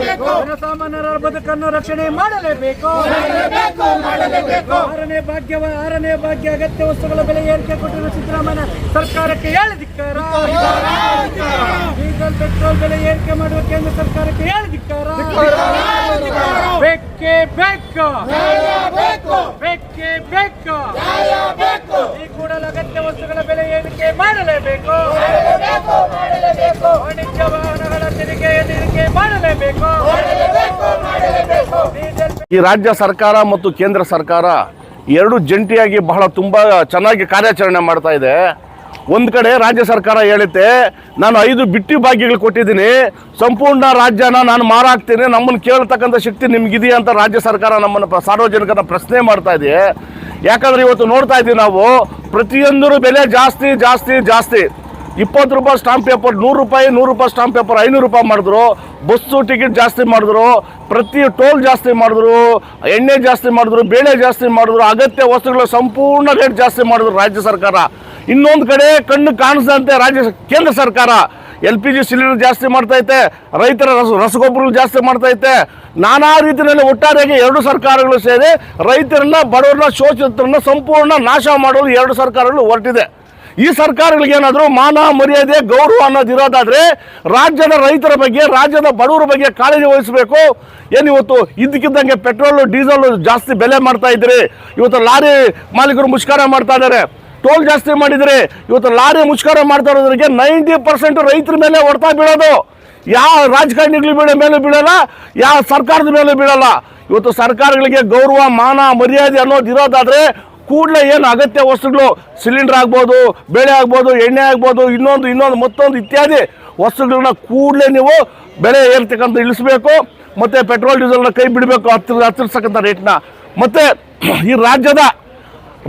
ಜನಸಾಮಾನ್ಯರ ಬದುಕನ್ನು ರಕ್ಷಣೆ ಮಾಡಲೇಬೇಕು. ಆರನೇ ಭಾಗ್ಯವ ಆರನೇ ಭಾಗ್ಯ ಅಗತ್ಯ ವಸ್ತುಗಳ ಬೆಲೆ ಏರಿಕೆ ಕೊಟ್ಟಿರುವ ಸಿದ್ದರಾಮಯ್ಯ ಸರ್ಕಾರಕ್ಕೆ ಹೇಳಿದಿಕ್ಕಾರ? ಡೀಸೆಲ್ ಪೆಟ್ರೋಲ್ ಬೆಲೆ ಏರಿಕೆ ಮಾಡುವ ಕೇಂದ್ರ ಸರ್ಕಾರಕ್ಕೆ ಹೇಳಿದಿಕ್ಕಾರ? ಬೇಕೇ ಬೇಕು. ಬೇಕೇ ಬೇಕು ಈ ಕೂಡಲೇ ಅಗತ್ಯ ವಸ್ತುಗಳ ಬೆಲೆ ಏರಿಕೆ ಮಾಡಲೇಬೇಕು. ವಾಣಿಜ್ಯ ವಾಹನಗಳ ತೆರಿಗೆ ಏರಿಕೆ ಮಾಡಲೇಬೇಕು ಡೀಸೆಲ್ ಈ ರಾಜ್ಯ ಸರ್ಕಾರ ಮತ್ತು ಕೇಂದ್ರ ಸರ್ಕಾರ ಎರಡು ಜಂಟಿಯಾಗಿ ಬಹಳ ತುಂಬ ಚೆನ್ನಾಗಿ ಕಾರ್ಯಾಚರಣೆ ಮಾಡ್ತಾ ಇದೆ. ಒಂದು ಕಡೆ ರಾಜ್ಯ ಸರ್ಕಾರ ಹೇಳುತ್ತೆ ನಾನು ಐದು ಬಿಟ್ಟಿ ಭಾಗ್ಯಗಳು ಕೊಟ್ಟಿದ್ದೀನಿ ಸಂಪೂರ್ಣ ರಾಜ್ಯನ ನಾನು ಮಾರಾಕ್ತೀನಿ ನಮ್ಮನ್ನು ಕೇಳ್ತಕ್ಕಂಥ ಶಕ್ತಿ ನಿಮ್ಗಿದೆಯಾ ಅಂತ ರಾಜ್ಯ ಸರ್ಕಾರ ನಮ್ಮನ್ನು ಸಾರ್ವಜನಿಕರನ್ನ ಸಾರ್ವಜನಿಕರ ಪ್ರಶ್ನೆ ಮಾಡ್ತಾ ಇದೆ. ಯಾಕಂದ್ರೆ ಇವತ್ತು ನೋಡ್ತಾ ಇದ್ದೀವಿ ನಾವು ಪ್ರತಿಯೊಂದರ ಬೆಲೆ ಜಾಸ್ತಿ ಜಾಸ್ತಿ ಜಾಸ್ತಿ. ಇಪ್ಪತ್ತು ರೂಪಾಯಿ ಸ್ಟಾಂಪ್ ಪೇಪರ್ ನೂರು ರೂಪಾಯಿ ನೂರು ರೂಪಾಯಿ ಸ್ಟಾಂಪ್ ಪೇಪರ್ ಐನೂರು ರೂಪಾಯಿ ಮಾಡಿದ್ರು. ಬಸ್ಸು ಟಿಕೆಟ್ ಜಾಸ್ತಿ ಮಾಡಿದ್ರು. ಪ್ರತಿ ಟೋಲ್ ಜಾಸ್ತಿ ಮಾಡಿದ್ರು. ಎಣ್ಣೆ ಜಾಸ್ತಿ ಮಾಡಿದ್ರು, ಬೇಳೆ ಜಾಸ್ತಿ ಮಾಡಿದ್ರು. ಅಗತ್ಯ ವಸ್ತುಗಳ ಸಂಪೂರ್ಣ ರೇಟ್ ಜಾಸ್ತಿ ಮಾಡಿದ್ರು ರಾಜ್ಯ ಸರ್ಕಾರ. ಇನ್ನೊಂದು ಕಡೆ ಕಣ್ಣು ಕಾಣಿಸದಂತೆ ರಾಜ್ಯ ಕೇಂದ್ರ ಸರ್ಕಾರ ಎಲ್ ಪಿ ಜಿ ಸಿಲಿಂಡರ್ ಜಾಸ್ತಿ ಮಾಡ್ತೈತೆ ರೈತರ ರಸ ರಸಗೊಬ್ಬರ ಜಾಸ್ತಿ ಮಾಡ್ತೈತೆ ನಾನಾ ರೀತಿಯಲ್ಲಿ ಒಟ್ಟಾರೆಯಾಗಿ ಎರಡು ಸರ್ಕಾರಗಳು ಸೇರಿ ರೈತರನ್ನ, ಬಡವರನ್ನ, ಶೋಷಿತರನ್ನ ಸಂಪೂರ್ಣ ನಾಶ ಮಾಡಲು ಎರಡು ಸರ್ಕಾರಗಳು ಹೊರಟಿದೆ. ಈ ಸರ್ಕಾರಗಳಿಗೆ ಏನಾದರೂ ಮಾನ, ಮರ್ಯಾದೆ, ಗೌರವ ಅನ್ನೋದು ಇರೋದಾದ್ರೆ ರಾಜ್ಯದ ರೈತರ ಬಗ್ಗೆ, ರಾಜ್ಯದ ಬಡವರ ಬಗ್ಗೆ ಕಾಳಜಿ ವಹಿಸಬೇಕು. ಏನು ಇವತ್ತು ಇದ್ದಕ್ಕಿದ್ದಂಗೆ ಪೆಟ್ರೋಲು, ಡೀಸೆಲ್ ಜಾಸ್ತಿ ಬೆಲೆ ಮಾಡ್ತಾ ಇದ್ರಿ ಇವತ್ತು ಲಾರಿ ಮಾಲೀಕರು ಮುಷ್ಕರ ಮಾಡ್ತಾ ಇದ್ದಾರೆ. ಟೋಲ್ ಜಾಸ್ತಿ ಮಾಡಿದ್ರಿ ಇವತ್ತು ಲಾರಿ ಮುಷ್ಕರ ಮಾಡ್ತಾ ಇರೋದ್ರಿಗೆ ನೈಂಟಿ ಪರ್ಸೆಂಟ್ ರೈತರ ಮೇಲೆ ಹೊಡ್ತಾ ಬೀಳೋದು. ಯಾವ ರಾಜಕಾರಣಿಗಳ ಮೇಲೆ ಬೀಳಲ್ಲ, ಯಾವ ಸರ್ಕಾರದ ಮೇಲೆ ಬೀಳಲ್ಲ. ಇವತ್ತು ಸರ್ಕಾರಗಳಿಗೆ ಗೌರವ, ಮಾನ, ಮರ್ಯಾದೆ ಅನ್ನೋದು ಇರೋದಾದ್ರೆ ಕೂಡಲೇ ಏನು ಅಗತ್ಯ ವಸ್ತುಗಳು ಸಿಲಿಂಡರ್ ಆಗ್ಬೋದು, ಬೇಳೆ ಆಗ್ಬೋದು, ಎಣ್ಣೆ ಆಗ್ಬೋದು, ಇನ್ನೊಂದು ಇನ್ನೊಂದು, ಮತ್ತೊಂದು ಇತ್ಯಾದಿ ವಸ್ತುಗಳನ್ನ ಕೂಡಲೇ ನೀವು ಬೆಲೆ ಏರ್ತಕ್ಕಂಥ ಇಳಿಸ್ಬೇಕು. ಮತ್ತು ಪೆಟ್ರೋಲ್, ಡೀಸೆಲ್ನ ಕೈ ಬಿಡಬೇಕು ಹತ್ತಿರ ಹತ್ತಿರ್ತಕ್ಕಂಥ ರೇಟ್ನ. ಮತ್ತು ಈ ರಾಜ್ಯದ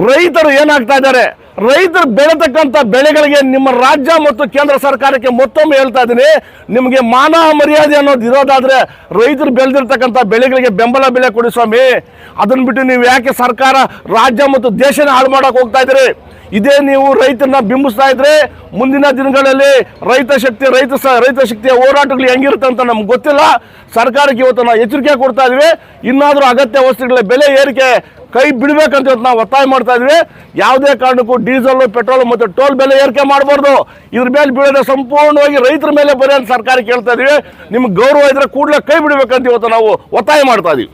ರೈತರು ಏನಾಗ್ತಾ ಇದ್ದಾರೆ? ರೈತರು ಬೆಳೆತಕ್ಕಂಥ ಬೆಳೆಗಳಿಗೆ ನಿಮ್ಮ ರಾಜ್ಯ ಮತ್ತು ಕೇಂದ್ರ ಸರ್ಕಾರಕ್ಕೆ ಮತ್ತೊಮ್ಮೆ ಹೇಳ್ತಾ ಇದ್ದೀನಿ. ನಿಮಗೆ ಮಾನ ಮರ್ಯಾದೆ ಅನ್ನೋದು ಇರೋದಾದ್ರೆ ರೈತರು ಬೆಳೆದಿರ್ತಕ್ಕಂಥ ಬೆಳೆಗಳಿಗೆ ಬೆಂಬಲ ಬೆಲೆ ಕೊಡಿ ಸ್ವಾಮಿ. ಅದನ್ನ ಬಿಟ್ಟು ನೀವು ಯಾಕೆ ಸರ್ಕಾರ ರಾಜ್ಯ ಮತ್ತು ದೇಶನ ಹಾಳು ಮಾಡೋಕೆ ಹೋಗ್ತಾ ಇದ್ದೀರಿ? ಇದೇ ನೀವು ರೈತರನ್ನ ಬಿಂಬಿಸ್ತಾ ಇದ್ರೆ ಮುಂದಿನ ದಿನಗಳಲ್ಲಿ ರೈತ ಶಕ್ತಿ, ರೈತ ರೈತ ಶಕ್ತಿಯ ಹೋರಾಟಗಳು ಹೆಂಗಿರುತ್ತೆ ಅಂತ ನಮ್ಗೆ ಗೊತ್ತಿಲ್ಲ. ಸರ್ಕಾರಕ್ಕೆ ಇವತ್ತು ನಾವು ಎಚ್ಚರಿಕೆ ಕೊಡ್ತಾ ಇದ್ವಿ. ಇನ್ನಾದರೂ ಅಗತ್ಯ ವಸ್ತುಗಳ ಬೆಲೆ ಏರಿಕೆ ಕೈ ಬಿಡಬೇಕಂತ ಇವತ್ತು ನಾವು ಒತ್ತಾಯ ಮಾಡ್ತಾ ಇದ್ವಿ. ಯಾವುದೇ ಕಾರಣಕ್ಕೂ ಡೀಸೆಲ್, ಪೆಟ್ರೋಲ್ ಮತ್ತು ಟೋಲ್ ಬೆಲೆ ಏರಿಕೆ ಮಾಡಬಾರ್ದು. ಇದ್ರ ಮೇಲೆ ಬೀಳೋದು ಸಂಪೂರ್ಣವಾಗಿ ರೈತರ ಮೇಲೆ ಬರೆಯ ಅಂತ ಸರ್ಕಾರಕ್ಕೆ ಹೇಳ್ತಾ ಇದೀವಿ. ನಿಮ್ಗೆ ಗೌರವ ಇದ್ರೆ ಕೂಡಲೇ ಕೈ ಬಿಡಬೇಕಂತ ಇವತ್ತು ನಾವು ಒತ್ತಾಯ ಮಾಡ್ತಾ ಇದೀವಿ.